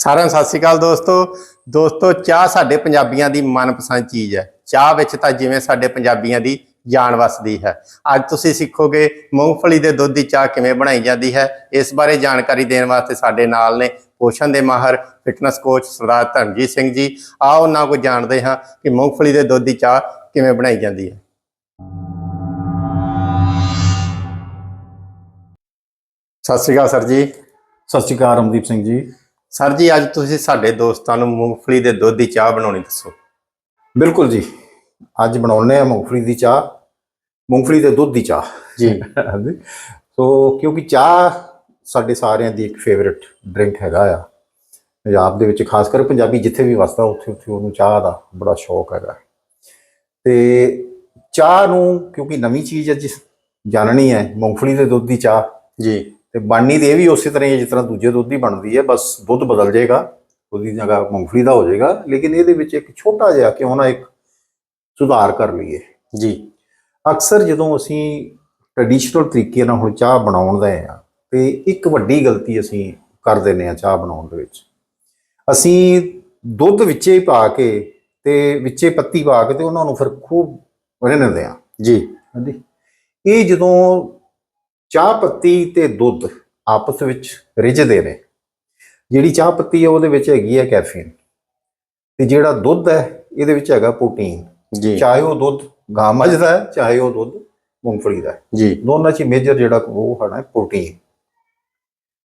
ਸਾਰਿਆਂ ਨੂੰ ਸਤਿ ਸ਼੍ਰੀ ਅਕਾਲ ਦੋਸਤੋ। ਦੋਸਤੋ, ਚਾਹ ਸਾਡੇ ਪੰਜਾਬੀਆਂ ਦੀ ਮਨਪਸੰਦ ਚੀਜ਼ ਹੈ। ਚਾਹ ਵਿੱਚ ਤਾਂ ਜਿਵੇਂ ਸਾਡੇ ਪੰਜਾਬੀਆਂ ਦੀ ਜਾਨ ਵਸਦੀ ਹੈ। ਅੱਜ ਤੁਸੀਂ ਸਿੱਖੋਗੇ ਮੂੰਗਫਲੀ ਦੇ ਦੁੱਧ ਦੀ ਚਾਹ ਕਿਵੇਂ ਬਣਾਈ ਜਾਂਦੀ ਹੈ। ਇਸ ਬਾਰੇ ਜਾਣਕਾਰੀ ਦੇਣ ਵਾਸਤੇ ਸਾਡੇ ਨਾਲ ਨੇ ਪੋਸ਼ਣ ਦੇ ਮਾਹਰ ਫਿਟਨੈਸ ਕੋਚ ਸਰਦਾਰ ਧਰਮਜੀਤ ਸਿੰਘ ਜੀ। ਆਓ ਉਹਨਾਂ ਕੋਲ ਜਾਣਦੇ ਹਾਂ ਕਿ ਮੂੰਗਫਲੀ ਦੇ ਦੁੱਧ ਦੀ ਚਾਹ ਕਿਵੇਂ ਬਣਾਈ ਜਾਂਦੀ ਹੈ। ਸਤਿ ਸ਼੍ਰੀ ਅਕਾਲ ਸਰ ਜੀ। ਸਤਿ ਸ਼੍ਰੀ ਅਕਾਲ ਰਮਦੀਪ ਸਿੰਘ ਜੀ। ਸਰ ਜੀ ਅੱਜ ਤੁਸੀਂ ਸਾਡੇ ਦੋਸਤਾਂ ਨੂੰ ਮੂੰਗਫਲੀ ਦੇ ਦੁੱਧ ਦੀ ਚਾਹ ਬਣਾਉਣੀ ਦੱਸੋ। ਬਿਲਕੁਲ ਜੀ। ਅੱਜ ਬਣਾਉਣੇ ਆ ਮੂੰਗਫਲੀ ਦੀ ਚਾਹ ਮੂੰਗਫਲੀ ਦੇ ਦੁੱਧ ਦੀ ਚਾਹ। ਜੀ। ਹਾਂਜੀ। ਸੋ ਕਿਉਂਕਿ ਚਾਹ ਸਾਡੇ ਸਾਰਿਆਂ ਦੀ ਇੱਕ ਫੇਵਰਿਟ ਡਰਿੰਕ ਹੈਗਾ ਆ। ਪੰਜਾਬ ਦੇ ਵਿੱਚ ਖਾਸ ਕਰ ਪੰਜਾਬੀ ਜਿੱਥੇ ਵੀ ਵਸਦਾ ਉੱਥੇ ਉੱਥੇ ਉਹਨੂੰ ਚਾਹ ਦਾ ਬੜਾ ਸ਼ੌਕ ਹੈਗਾ। ਤੇ ਚਾਹ ਨੂੰ ਕਿਉਂਕਿ ਨਵੀਂ ਚੀਜ਼ ਅੱਜ ਜਾਣਨੀ ਹੈ ਮੂੰਗਫਲੀ ਦੇ ਦੁੱਧ ਦੀ ਚਾਹ। ਜੀ। ਤੇ ਬਣਨੀ ਤੇ ਇਹ ਵੀ ਉਸੇ ਤਰ੍ਹਾਂ ਹੀ ਜਿਸ ਤਰ੍ਹਾਂ ਦੂਜੇ ਦੁੱਧ ਦੀ ਬਣਦੀ ਹੈ ਬਸ ਦੁੱਧ ਬਦਲ ਜਾਏਗਾ ਉਹਦੀ ਜਗ੍ਹਾ ਮੂੰਗਫਲੀ ਦਾ ਹੋ ਜਾਏਗਾ ਲੇਕਿਨ ਇਹਦੇ ਵਿੱਚ ਇੱਕ ਛੋਟਾ ਜਿਹਾ ਕਿਉਂ ਨਾ ਇੱਕ ਸੁਧਾਰ ਕਰ ਲਈਏ। ਜੀ। ਅਕਸਰ ਜਦੋਂ ਅਸੀਂ ਟ੍ਰੈਡੀਸ਼ਨਲ ਤਰੀਕੇ ਨਾਲ ਹੁਣ ਚਾਹ ਬਣਾਉਣ ਦੇ ਆ ਤੇ ਇੱਕ ਵੱਡੀ ਗਲਤੀ ਅਸੀਂ ਕਰ ਦਿੰਦੇ ਆ ਚਾਹ ਬਣਾਉਣ ਦੇ ਵਿੱਚ। ਅਸੀਂ ਦੁੱਧ ਵਿੱਚੇ ਹੀ ਪਾ ਕੇ ਤੇ ਵਿੱਚੇ ਪੱਤੀ ਪਾ ਕੇ ਤੇ ਉਹਨਾਂ ਨੂੰ ਫਿਰ ਖੂਬ ਰਿੰਨਦੇ ਆ ਜੀ। ਹਾਂਜੀ। ਇਹ ਜਦੋਂ ਚਾਹ ਪੱਤੀ ਤੇ ਦੁੱਧ ਆਪਸ ਵਿੱਚ ਰਿਝਦੇ ਨੇ। ਜਿਹੜੀ ਚਾਹ ਪੱਤੀ ਹੈ ਉਹਦੇ ਵਿੱਚ ਹੈਗੀ ਹੈ ਕੈਫੀਨ। ਤੇ ਜਿਹੜਾ ਦੁੱਧ ਹੈ ਇਹਦੇ ਵਿੱਚ ਹੈਗਾ ਪ੍ਰੋਟੀਨ। ਜੀ। ਚਾਹੇ ਉਹ ਦੁੱਧ ਗਾਂ ਮੱਝ ਦਾ ਹੈ ਚਾਹੇ ਉਹ ਦੁੱਧ ਮੂੰਗਫਲੀ ਦਾ ਜੀ। ਦੋਨਾਂ 'ਚ ਮੇਜਰ ਜਿਹੜਾ ਉਹ ਹੈ ਪ੍ਰੋਟੀਨ।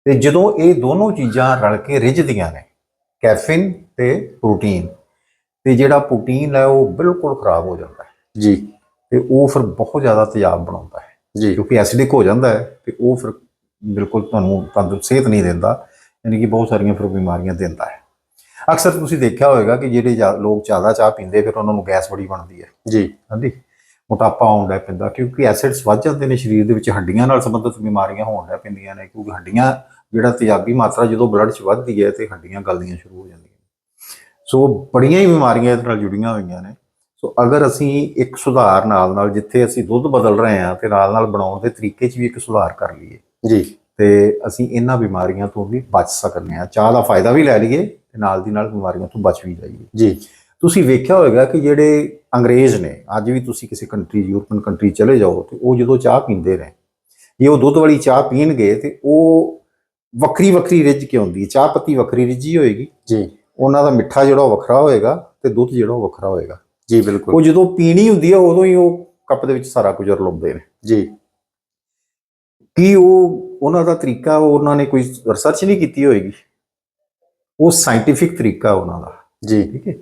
ਤੇ ਜਦੋਂ ਇਹ ਦੋਨੋਂ ਚੀਜ਼ਾਂ ਰਲ ਕੇ ਰਿਝਦੀਆਂ ਨੇ ਕੈਫੀਨ ਤੇ ਪ੍ਰੋਟੀਨ ਤੇ ਜਿਹੜਾ ਪ੍ਰੋਟੀਨ ਹੈ ਉਹ ਬਿਲਕੁਲ ਖਰਾਬ ਹੋ ਜਾਂਦਾ ਹੈ। ਜੀ। ਤੇ ਉਹ ਫਿਰ ਬਹੁਤ ਜ਼ਿਆਦਾ ਤੇਜ਼ਾਬ ਬਣਾਉਂਦਾ ਹੈ। ਜੀ। ਕਿਉਂਕਿ ਐਸਿਡਿਕ ਹੋ ਜਾਂਦਾ ਹੈ ਤੇ ਉਹ ਫਿਰ ਬਿਲਕੁਲ ਤੁਹਾਨੂੰ ਤੰਦਰੁਸਤ ਸਿਹਤ ਨਹੀਂ ਦਿੰਦਾ ਯਾਨੀ ਕਿ ਬਹੁਤ ਸਾਰੀਆਂ ਫਿਰ ਬਿਮਾਰੀਆਂ ਦਿੰਦਾ ਹੈ। ਅਕਸਰ ਤੁਸੀਂ ਦੇਖਿਆ ਹੋਵੇਗਾ ਕਿ ਜਿਹੜੇ ਲੋਕ ਜ਼ਿਆਦਾ ਚਾਹ ਪੀਂਦੇ ਫਿਰ ਉਹਨਾਂ ਨੂੰ ਗੈਸ ਬੜੀ ਬਣਦੀ ਹੈ। ਜੀ। ਹਾਂਜੀ। ਮੋਟਾਪਾ ਆਉਂਦਾ ਪੈਂਦਾ ਕਿਉਂਕਿ ਐਸਿਡਸ ਵੱਧ ਜਾਂਦੇ ਨੇ ਸਰੀਰ ਦੇ ਵਿੱਚ ਹੱਡੀਆਂ ਨਾਲ ਸੰਬੰਧਿਤ ਬਿਮਾਰੀਆਂ ਹੋਣ ਲੱਗ ਪੈਂਦੀਆਂ ਨੇ ਕਿਉਂਕਿ ਹੱਡੀਆਂ ਜਿਹੜਾ ਤੇਜ਼ਾਬੀ ਮਾਤਰਾ ਜਦੋਂ ਬਲੱਡ 'ਚ ਵੱਧਦੀ ਹੈ ਤੇ ਹੱਡੀਆਂ ਗਲਦੀਆਂ ਸ਼ੁਰੂ ਹੋ ਜਾਂਦੀਆਂ ਸੋ ਬੜੀਆਂ ਹੀ ਬਿਮਾਰੀਆਂ ਇਹਦੇ ਨਾਲ ਜੁੜੀਆਂ ਹੋਈਆਂ ਨੇ। ਸੋ ਅਗਰ ਅਸੀਂ ਇੱਕ ਸੁਧਾਰ ਨਾਲ ਨਾਲ ਜਿੱਥੇ ਅਸੀਂ ਦੁੱਧ ਬਦਲ ਰਹੇ ਹਾਂ ਤੇ ਨਾਲ ਨਾਲ ਬਣਾਉਣ ਦੇ ਤਰੀਕੇ 'ਚ ਵੀ ਇੱਕ ਸੁਧਾਰ ਕਰ ਲਈਏ ਜੀ। ਤੇ ਅਸੀਂ ਇਹਨਾਂ ਬਿਮਾਰੀਆਂ ਤੋਂ ਵੀ ਬਚ ਸਕਨੇ ਆ ਚਾਹ ਦਾ ਫਾਇਦਾ ਵੀ ਲੈ ਲਈਏ ਤੇ ਨਾਲ ਦੀ ਨਾਲ ਬਿਮਾਰੀਆਂ ਤੋਂ ਬਚ ਵੀ ਜਾਈਏ। ਜੀ। ਤੁਸੀਂ ਵੇਖਿਆ ਹੋਵੇਗਾ ਕਿ ਜਿਹੜੇ ਅੰਗਰੇਜ਼ ਨੇ ਅੱਜ ਵੀ ਤੁਸੀਂ ਕਿਸੇ ਕੰਟਰੀ ਯੂਰਪੀਅਨ ਕੰਟਰੀ ਚਲੇ ਜਾਓ ਤੇ ਉਹ ਜਦੋਂ ਚਾਹ ਪੀਂਦੇ ਨੇ ਜੇ ਉਹ ਦੁੱਧ ਵਾਲੀ ਚਾਹ ਪੀਣਗੇ ਤੇ ਉਹ ਵੱਖਰੀ ਵੱਖਰੀ ਰਿੱਝ ਕੇ ਆਉਂਦੀ ਹੈ। ਚਾਹ ਪੱਤੀ ਵੱਖਰੀ ਰਿੱਝੀ ਹੋਏਗੀ। ਜੀ। ਉਹਨਾਂ ਦਾ ਮਿੱਠਾ ਜਿਹੜਾ ਵੱਖਰਾ ਹੋਏਗਾ ਤੇ ਦੁੱਧ ਜਿਹੜਾ ਵੱਖਰਾ ਹੋਏਗਾ। ਜੀ ਬਿਲਕੁਲ। ਉਹ ਜਦੋਂ ਪੀਣੀ ਹੁੰਦੀ ਹੈ ਉਦੋਂ ਹੀ ਉਹ ਕੱਪ ਦੇ ਵਿੱਚ ਸਾਰਾ ਕੁਝ ਰਲਾਉਂਦੇ ਨੇ। ਜੀ। ਕੀ ਉਹ ਉਹਨਾਂ ਦਾ ਤਰੀਕਾ ਉਹ ਉਹਨਾਂ ਨੇ ਕੋਈ ਰਿਸਰਚ ਨਹੀਂ ਕੀਤੀ ਹੋਏਗੀ? ਉਹ ਸਾਇੰਟੀਫਿਕ ਤਰੀਕਾ ਉਹਨਾਂ ਦਾ। ਜੀ। ਠੀਕ ਹੈ?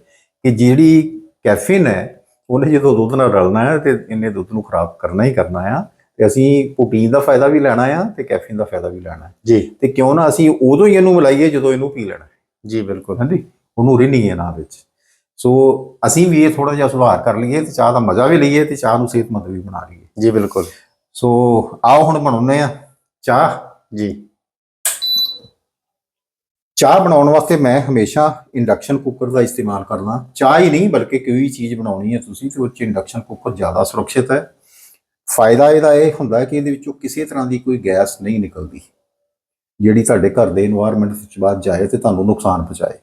ਕਿ ਜਿਹੜੀ ਕੈਫੀਨ ਹੈ ਉਹਨੇ ਜਦੋਂ ਦੁੱਧ ਨਾਲ ਰਲਣਾ ਹੈ ਤੇ ਇਹਨੇ ਦੁੱਧ ਨੂੰ ਖਰਾਬ ਕਰਨਾ ਹੀ ਕਰਨਾ ਆ ਤੇ ਅਸੀਂ ਪ੍ਰੋਟੀਨ ਦਾ ਫਾਇਦਾ ਵੀ ਲੈਣਾ ਆ ਤੇ ਕੈਫੀਨ ਦਾ ਫਾਇਦਾ ਵੀ ਲੈਣਾ। ਹੈ ਜੀ। ਤੇ ਕਿਉਂ ਨਾ ਅਸੀਂ ਉਦੋਂ ਹੀ ਇਹਨੂੰ ਮਿਲਾਈਏ ਜਦੋਂ ਇਹਨੂੰ ਪੀ ਲੈਣਾ। ਜੀ ਬਿਲਕੁਲ। ਹਾਂਜੀ? ਉਹਨੂੰ ਰਿੰਨੀਏ ਨਾ ਵਿੱਚ। ਸੋ ਅਸੀਂ ਵੀ ਇਹ ਥੋੜਾ ਜਿਹਾ ਸੁਧਾਰ ਕਰ ਲਈਏ ਤੇ ਚਾਹ ਦਾ ਮਜ਼ਾ ਵੀ ਲਈਏ ਤੇ ਚਾਹ ਨੂੰ ਸਿਹਤਮੰਦ ਵੀ ਬਣਾ ਲਈਏ। ਜੀ ਬਿਲਕੁਲ। ਸੋ ਆਓ ਹੁਣ ਬਣਾਉਨੇ ਆ ਚਾਹ। ਜੀ। ਚਾਹ ਬਣਾਉਣ ਵਾਸਤੇ ਮੈਂ ਹਮੇਸ਼ਾ ਇੰਡਕਸ਼ਨ ਕੁੱਕਰ ਦਾ ਇਸਤੇਮਾਲ ਕਰਦਾ। ਚਾਹ ਹੀ ਨਹੀਂ ਬਲਕਿ ਕੋਈ ਚੀਜ਼ ਬਣਾਉਣੀ ਹੈ ਤੁਸੀਂ ਤੇ ਉਹ ਚ ਇੰਡਕਸ਼ਨ ਕੁੱਕਰ ਜ਼ਿਆਦਾ ਸੁਰੱਖਿਅਤ ਹੈ। ਫਾਇਦਾ ਇਹਦਾ ਇਹ ਹੁੰਦਾ ਕਿ ਇਹਦੇ ਵਿੱਚੋਂ ਕਿਸੇ ਤਰ੍ਹਾਂ ਦੀ ਕੋਈ ਗੈਸ ਨਹੀਂ ਨਿਕਲਦੀ ਜਿਹੜੀ ਤੁਹਾਡੇ ਘਰ ਦੇ এনवायरमेंट ਵਿੱਚ ਬਾਅਦ ਜਾਏ ਤੇ ਤੁਹਾਨੂੰ ਨੁਕਸਾਨ ਪਹੁੰਚਾਏ।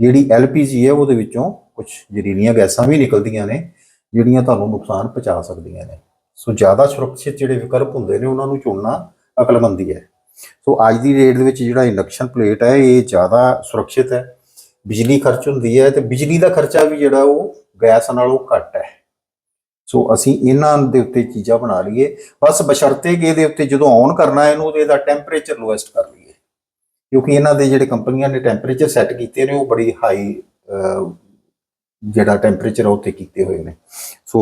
ਜਿਹੜੀ ਐਲਪੀਜੀ ਹੈ ਉਹਦੇ ਵਿੱਚੋਂ ਕੁਝ ਜ਼ਹਿਰੀਲੀਆਂ ਗੈਸਾਂ ਵੀ ਨਿਕਲਦੀਆਂ ਨੇ, ਜਿਹੜੀਆਂ ਤੁਹਾਨੂੰ ਨੁਕਸਾਨ ਪਹੁੰਚਾ ਸਕਦੀਆਂ ਨੇ। ਸੋ ਜ਼ਿਆਦਾ ਸੁਰੱਖਿਅਤ ਜਿਹੜੇ ਵਿਕਲਪ ਹੁੰਦੇ ਨੇ, ਉਹਨਾਂ ਨੂੰ ਚੁਣਨਾ ਅਕਲਮੰਦੀ ਹੈ। ਸੋ ਅੱਜ ਦੀ ਡੇਟ ਦੇ ਵਿੱਚ ਜਿਹੜਾ ਇੰਡਕਸ਼ਨ ਪਲੇਟ ਹੈ, ਇਹ ਜ਼ਿਆਦਾ ਸੁਰੱਖਿਅਤ ਹੈ। ਬਿਜਲੀ ਖਰਚ ਹੁੰਦੀ ਹੈ ਤੇ ਬਿਜਲੀ ਦਾ ਖਰਚਾ ਵੀ ਜਿਹੜਾ ਉਹ ਗੈਸ ਨਾਲੋਂ ਘੱਟ ਹੈ। ਸੋ ਅਸੀਂ ਇਹਨਾਂ ਦੇ ਉੱਤੇ ਚੀਜ਼ਾਂ ਬਣਾ ਲਈਏ। ਬਸ ਬਸ਼ਰਤੇ ਕਿ ਇਹਦੇ ਉੱਤੇ ਜਦੋਂ ਔਨ ਕਰਨਾ ਹੈ, ਇਹਨੂੰ ਤੇ ਇਹਦਾ ਟੈਂਪਰੇਚਰ ਲੋਐਸਟ ਕਰ ਲਈਏ। ਕਿਉਂਕਿ ਇਹਨਾਂ ਦੇ ਜਿਹੜੇ ਕੰਪਨੀਆਂ ਨੇ ਟੈਂਪਰੇਚਰ ਸੈੱਟ ਕੀਤੇ ਨੇ, ਉਹ ਬੜੀ ਹਾਈ ਜਿਹੜਾ ਟੈਂਪਰੇਚਰ ਉੱਤੇ ਕੀਤੇ ਹੋਏ ਨੇ। ਸੋ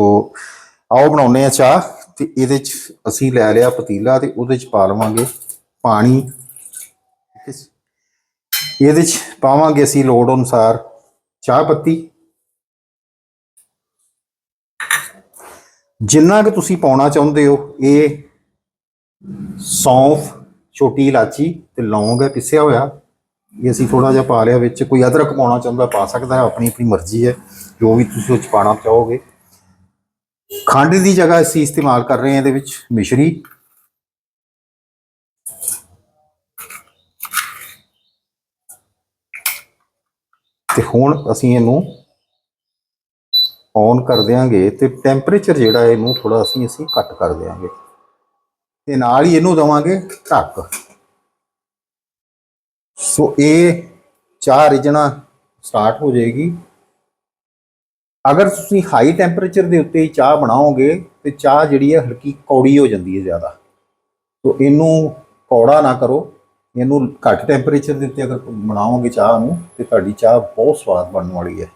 ਆਓ ਬਣਾਉਨੇ ਆ ਚਾਹ ਤੇ ਇਹਦੇ ਚ ਅਸੀਂ ਲੈ ਲਿਆ ਪਤੀਲਾ ਤੇ ਉਹਦੇ ਚ ਪਾ ਲਵਾਂਗੇ ਪਾਣੀ। ਇਹਦੇ ਚ ਪਾਵਾਂਗੇ ਅਸੀਂ ਲੋੜ ਅਨੁਸਾਰ ਚਾਹ ਪੱਤੀ। ਜਿੰਨਾ ਕਿ ਤੁਸੀਂ ਪਾਉਣਾ ਚਾਹੁੰਦੇ ਹੋ, ਇਹ ਸੌਂਫ, ਛੋਟੀ ਇਲਾਚੀ ਤੇ ਲੌਂਗ ਹੈ, ਪਿਸਿਆ ਹੋਇਆ। ਇਹ ਅਸੀਂ ਥੋੜਾ ਜਿਹਾ ਪਾ ਲਿਆ ਵਿੱਚ, ਕੋਈ ਅਦਰਕ ਪਾਉਣਾ ਚਾਹੁੰਦਾ ਪਾ ਸਕਦਾ ਹੈ ਆਪਣੀ ਆਪਣੀ ਮਰਜ਼ੀ ਹੈ, ਜੋ ਵੀ ਤੁਸੀਂ ਉਹ ਚ ਪਾਣਾ ਚਾਹੋਗੇ। ਖੰਡ ਦੀ ਜਗ੍ਹਾ ਅਸੀਂ ਇਸਤੇਮਾਲ ਕਰ ਰਹੇ ਹਾਂ ਇਹਦੇ ਵਿੱਚ, ਮਿਸ਼ਰੀ। ਤੇ ਹੁਣ ਅਸੀਂ ਇਹਨੂੰ ਔਨ ਕਰ ਦਿਆਂਗੇ ਤੇ ਟੈਂਪਰੇਚਰ ਜਿਹੜਾ ਇਹਨੂੰ ਥੋੜਾ ਅਸੀਂ ਅਸੀਂ ਘੱਟ ਕਰ ਦਿਆਂਗੇ। ਤੇ ਨਾਲ ਹੀ ਇਹਨੂੰ ਦਵਾਂਗੇ ਢੱਕ ਸੋ ਇਹ ਚਾਹ ਰਿਜਣਾ ਸਟਾਰਟ ਹੋ ਜਾਏਗੀ। ਅਗਰ ਤੁਸੀਂ ਹਾਈ ਟੈਂਪਰੇਚਰ ਦੇ ਉੱਤੇ ਚਾਹ ਬਣਾਓਗੇ, ਤੇ ਚਾਹ ਜਿਹੜੀ ਹੈ ਹਲਕੀ ਕੌੜੀ ਹੋ ਜਾਂਦੀ ਹੈ ਜ਼ਿਆਦਾ। ਸੋ ਇਹਨੂੰ ਕੌੜਾ ਨਾ ਕਰੋ। ਇਹਨੂੰ ਘੱਟ ਟੈਂਪਰੇਚਰ ਦੇ ਉੱਤੇ ਅਗਰ ਬਣਾਓਗੇ ਚਾਹ ਨੂੰ, ਤੇ ਤੁਹਾਡੀ ਚਾਹ ਬਹੁਤ ਸਵਾਦ ਬਣਨ ਵਾਲੀ ਹੈ।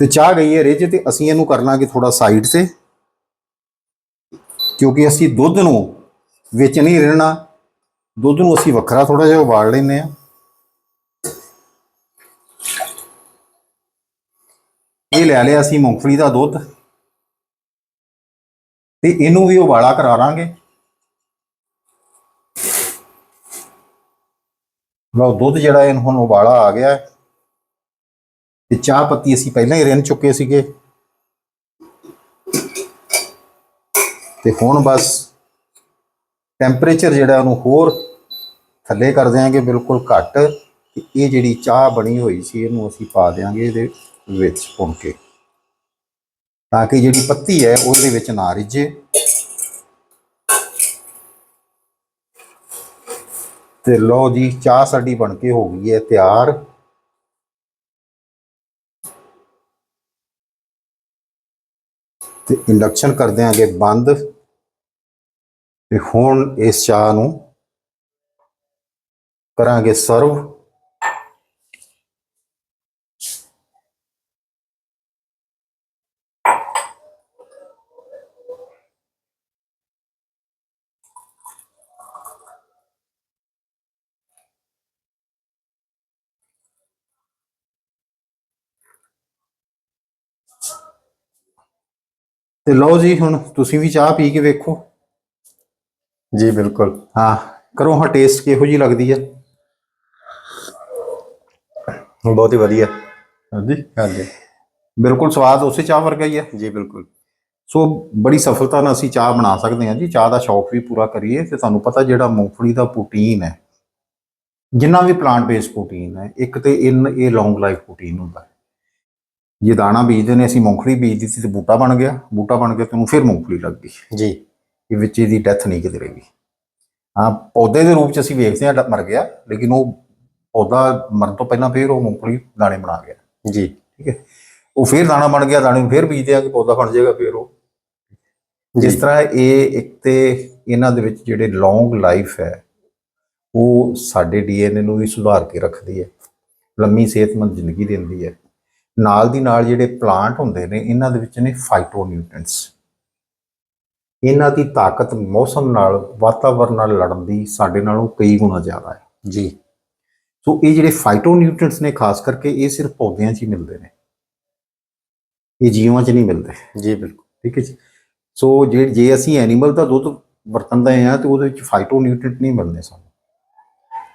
ਤੇ ਚਾਹ ਗਈ ਹੈ ਰਿੱਝ ਤੇ ਅਸੀਂ ਇਹਨੂੰ ਕਰ ਲਾਂਗੇ ਥੋੜਾ ਸਾਈਡ ਤੇ। ਕਿਉਂਕਿ ਅਸੀਂ ਦੁੱਧ ਨੂੰ ਵਿੱਚ ਨਹੀਂ ਰਹਿਣਾ ਦੁੱਧ ਨੂੰ ਅਸੀਂ ਵੱਖਰਾ ਥੋੜਾ ਜਿਹਾ ਉਬਾਲ ਲੈਂਦੇ ਆ ਇਹ ਲੈ ਲਿਆ ਅਸੀਂ ਮੂੰਗਫਲੀ ਦਾ ਦੁੱਧ। ਤੇ ਇਹਨੂੰ ਵੀ ਉਬਾਲਾ ਕਰਾ ਲਾਂਗੇ। ਲਓ ਦੁੱਧ ਜਿਹੜਾ ਇਹਨੂੰ ਹੁਣ ਉਬਾਲਾ ਆ ਗਿਆ ਹੈ। ਤੇ ਚਾਹ ਪੱਤੀ ਅਸੀਂ ਪਹਿਲਾਂ ਹੀ ਰਿੰਨ ਚੁੱਕੇ ਸੀਗੇ। ਤੇ ਹੁਣ ਬਸ ਟੈਂਪਰੇਚਰ ਜਿਹੜਾ ਉਹਨੂੰ ਹੋਰ ਥੱਲੇ ਕਰ ਦਿਆਂਗੇ, ਬਿਲਕੁਲ ਘੱਟ। ਤੇ ਇਹ ਜਿਹੜੀ ਚਾਹ ਬਣੀ ਹੋਈ ਸੀ, ਇਹਨੂੰ ਅਸੀਂ ਪਾ ਦਿਆਂਗੇ ਇਹਦੇ ਵਿੱਚ ਭੁੰਨ ਕੇ। ਤਾਂ ਕਿ ਜਿਹੜੀ ਪੱਤੀ ਹੈ, ਉਹਦੇ ਵਿੱਚ ਨਾ ਰਿੱਝੇ। ਤੇ ਲਓ ਜੀ, ਚਾਹ ਸਾਡੀ ਬਣ ਕੇ ਹੋ ਗਈ ਹੈ ਤਿਆਰ। ਤੇ ਇੰਡਕਸ਼ਨ ਕਰ ਦਿਆਂਗੇ ਬੰਦ। ਤੇ ਹੁਣ ਇਸ ਚਾਹ ਨੂੰ ਕਰਾਂਗੇ ਸਰਵ। ਤੇ ਲਓ ਜੀ ਹੁਣ ਤੁਸੀਂ ਵੀ ਚਾਹ ਪੀ ਕੇ ਵੇਖੋ। ਜੀ ਬਿਲਕੁਲ। ਹਾਂ ਕਰੋ ਹਾਂ ਟੇਸਟ ਕਿਹੋ ਜੀ ਲੱਗਦੀ ਹੈ ਬਹੁਤ ਹੀ ਵਧੀਆ। ਹਾਂਜੀ। ਹਾਂਜੀ। ਬਿਲਕੁਲ ਸਵਾਦ ਉਸੇ ਚਾਹ ਵਰਗਾ ਹੀ ਹੈ ਜੀ ਬਿਲਕੁਲ। ਸੋ ਬੜੀ ਸਫਲਤਾ ਨਾਲ ਅਸੀਂ ਚਾਹ ਬਣਾ ਸਕਦੇ ਹਾਂ ਜੀ। ਚਾਹ ਦਾ ਸ਼ੌਕ ਵੀ ਪੂਰਾ ਕਰੀਏ ਤੇ ਤੁਹਾਨੂੰ ਪਤਾ ਜਿਹੜਾ ਮੂੰਗਫਲੀ ਦਾ ਪ੍ਰੋਟੀਨ ਹੈ ਜਿੰਨਾ ਵੀ ਪਲਾਂਟ ਬੇਸਡ ਪ੍ਰੋਟੀਨ ਹੈ ਇੱਕ ਤੇ ਇਨ ਇਹ ਲੌਂਗ ਲਾਈਫ ਪ੍ਰੋਟੀਨ ਹੁੰਦਾ। ਹੈ ਜੇ ਦਾਣਾ ਬੀਜਦੇ ਨੇ ਅਸੀਂ ਮੂੰਗਫਲੀ ਬੀਜ ਦਿੱਤੀ ਤੇ ਬੂਟਾ ਬਣ ਗਿਆ। ਬੂਟਾ ਬਣ ਗਿਆ ਤੇ ਉਹਨੂੰ ਫਿਰ ਮੂੰਗਫਲੀ ਲੱਗ ਗਈ। ਜੀ। ਇਹ ਵਿੱਚ ਇਹਦੀ ਡੈਥ ਨਹੀਂ ਕਿਤੇ ਰਹੀ ਹਾਂ ਪੌਦੇ ਦੇ ਰੂਪ ਚ ਅਸੀਂ ਵੇਖਦੇ ਹਾਂ ਮਰ ਗਿਆ ਲੇਕਿਨ ਉਹ ਪੌਦਾ ਮਰਨ ਤੋਂ ਪਹਿਲਾਂ ਫਿਰ ਉਹ ਮੂੰਗਫਲੀ ਦਾਣੇ ਬਣਾ ਗਿਆ। ਜੀ। ਠੀਕ ਹੈ? ਉਹ ਫਿਰ ਦਾਣਾ ਬਣ ਗਿਆ ਦਾਣੇ ਨੂੰ ਫਿਰ ਬੀਜਦੇ ਆ ਕਿ ਪੌਦਾ ਬਣ ਜਾਏਗਾ ਫਿਰ ਉਹ। ਜਿਸ ਤਰ੍ਹਾਂ ਇਹ ਇੱਕ ਤੇ ਇਹਨਾਂ ਦੇ ਵਿੱਚ ਜਿਹੜੇ ਲੌਂਗ ਲਾਈਫ ਹੈ ਉਹ ਸਾਡੇ ਡੀਐਨਏ ਨੂੰ ਵੀ ਸੁਧਾਰ ਕੇ ਰੱਖਦੀ ਹੈ। ਲੰਮੀ ਸਿਹਤਮੰਦ ਜ਼ਿੰਦਗੀ ਦਿੰਦੀ ਹੈ। ਨਾਲ ਦੀ ਨਾਲ ਜਿਹੜੇ ਪਲਾਂਟ ਹੁੰਦੇ ਨੇ ਇਹਨਾਂ ਦੇ ਵਿੱਚ ਨੇ ਫਾਈਟੋ ਨਿਊਟ੍ਰੀਐਂਟਸ ਇਹਨਾਂ ਦੀ ਤਾਕਤ ਮੌਸਮ ਨਾਲ ਵਾਤਾਵਰਣ ਨਾਲ ਲੜਨ ਦੀ ਸਾਡੇ ਨਾਲੋਂ ਕਈ ਗੁਣਾ ਜ਼ਿਆਦਾ ਹੈ। ਜੀ। ਸੋ ਇਹ ਜਿਹੜੇ ਫਾਈਟੋ ਨਿਊਟ੍ਰੀਐਂਟਸ ਨੇ ਖਾਸ ਕਰਕੇ ਇਹ ਸਿਰਫ ਪੌਦਿਆਂ 'ਚ ਹੀ ਮਿਲਦੇ ਨੇ। ਇਹ ਜੀਵਾਂ 'ਚ ਨਹੀਂ ਮਿਲਦੇ। ਜੀ ਬਿਲਕੁਲ। ਠੀਕ ਹੈ ਜੀ। ਸੋ ਜੇ ਜੇ ਅਸੀਂ ਐਨੀਮਲ ਦਾ ਦੁੱਧ ਵਰਤਦੇ ਆ ਤੇ ਉਹਦੇ ਵਿੱਚ ਫਾਈਟੋ ਨਿਊਟ੍ਰੀਐਂਟ ਨਹੀਂ ਮਿਲਦੇ ਸਾਨੂੰ।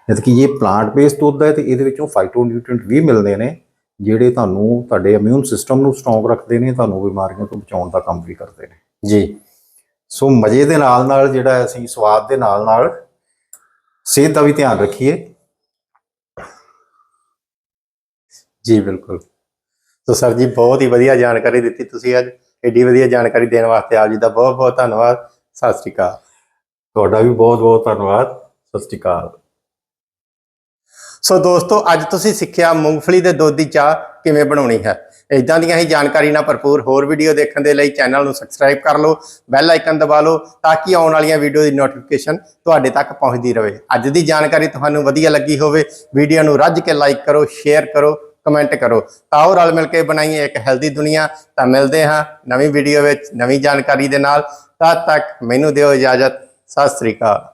ਜਦ ਕਿ ਇਹ ਪਲਾਂਟ ਬੇਸਡ ਦੁੱਧ ਹੈ ਤੇ ਇਹਦੇ ਵਿੱਚੋਂ ਫਾਈਟੋ ਨਿਊਟ੍ਰੀਐਂਟ ਵੀ ਮਿਲਦੇ ਨੇ। ਜਿਹੜੇ ਤੁਹਾਨੂੰ ਤੁਹਾਡੇ ਇਮਿਊਨ ਸਿਸਟਮ ਨੂੰ ਸਟਰੋਂਗ ਰੱਖਦੇ ਨੇ ਤੁਹਾਨੂੰ ਬਿਮਾਰੀਆਂ ਤੋਂ ਬਚਾਉਣ ਦਾ ਕੰਮ ਵੀ ਕਰਦੇ ਨੇ। ਜੀ। ਸੋ ਮਜ਼ੇ ਦੇ ਨਾਲ ਨਾਲ ਜਿਹੜਾ ਅਸੀਂ ਸਵਾਦ ਦੇ ਨਾਲ ਨਾਲ ਸਿਹਤ ਦਾ ਵੀ ਧਿਆਨ ਰੱਖੀਏ। ਜੀ ਬਿਲਕੁਲ। ਸੋ ਸਰ ਜੀ ਬਹੁਤ ਹੀ ਵਧੀਆ ਜਾਣਕਾਰੀ ਦਿੱਤੀ ਤੁਸੀਂ ਅੱਜ। ਏਡੀ ਵਧੀਆ ਜਾਣਕਾਰੀ ਦੇਣ ਵਾਸਤੇ ਆਪ ਜੀ ਦਾ ਬਹੁਤ ਬਹੁਤ ਧੰਨਵਾਦ। ਸਤਿ ਸ੍ਰੀ ਅਕਾਲ। ਤੁਹਾਡਾ ਵੀ ਬਹੁਤ ਬਹੁਤ ਧੰਨਵਾਦ। ਸਤਿ ਸ਼੍ਰੀ ਅਕਾਲ। ਸੋ ਦੋਸਤੋ, ਅੱਜ ਤੁਸੀਂ ਸਿੱਖਿਆ ਮੂੰਗਫਲੀ ਦੇ ਦੁੱਧ ਦੀ ਚਾਹ ਕਿਵੇਂ ਬਣਾਉਣੀ ਹੈ? ਇਦਾਂ ਦੀਆਂ ਹੀ ਜਾਣਕਾਰੀ ਨਾਲ ਭਰਪੂਰ ਹੋਰ ਵੀਡੀਓ ਦੇਖਣ ਦੇ ਲਈ ਚੈਨਲ ਨੂੰ ਸਬਸਕ੍ਰਾਈਬ ਕਰ ਲਓ ਬੈਲ ਆਈਕਨ ਦਬਾ ਲਓ, ਤਾਂ ਕਿ ਆਉਣ ਵਾਲੀਆਂ ਵੀਡੀਓ ਦੀ ਨੋਟੀਫਿਕੇਸ਼ਨ ਤੁਹਾਡੇ ਤੱਕ ਪਹੁੰਚਦੀ ਰਹੇ। ਅੱਜ ਦੀ ਜਾਣਕਾਰੀ ਤੁਹਾਨੂੰ ਵਧੀਆ ਲੱਗੀ ਹੋਵੇ ਵੀਡੀਓ ਨੂੰ ਰੱਜ ਕੇ ਲਾਈਕ ਕਰੋ ਸ਼ੇਅਰ ਕਰੋ ਕਮੈਂਟ ਕਰੋ। ਤਾਂ ਉਹ ਰਲ ਮਿਲ ਕੇ ਬਣਾਈਏ ਇੱਕ ਹੈਲਦੀ ਦੁਨੀਆ। ਤਾਂ ਮਿਲਦੇ ਹਾਂ ਨਵੀਂ ਵੀਡੀਓ ਵਿੱਚ ਨਵੀਂ ਜਾਣਕਾਰੀ ਦੇ ਨਾਲ। ਤਦ ਤੱਕ ਮੈਨੂੰ ਦਿਓ ਇਜਾਜ਼ਤ। ਸਤਿ ਸ੍ਰੀ ਅਕਾਲ।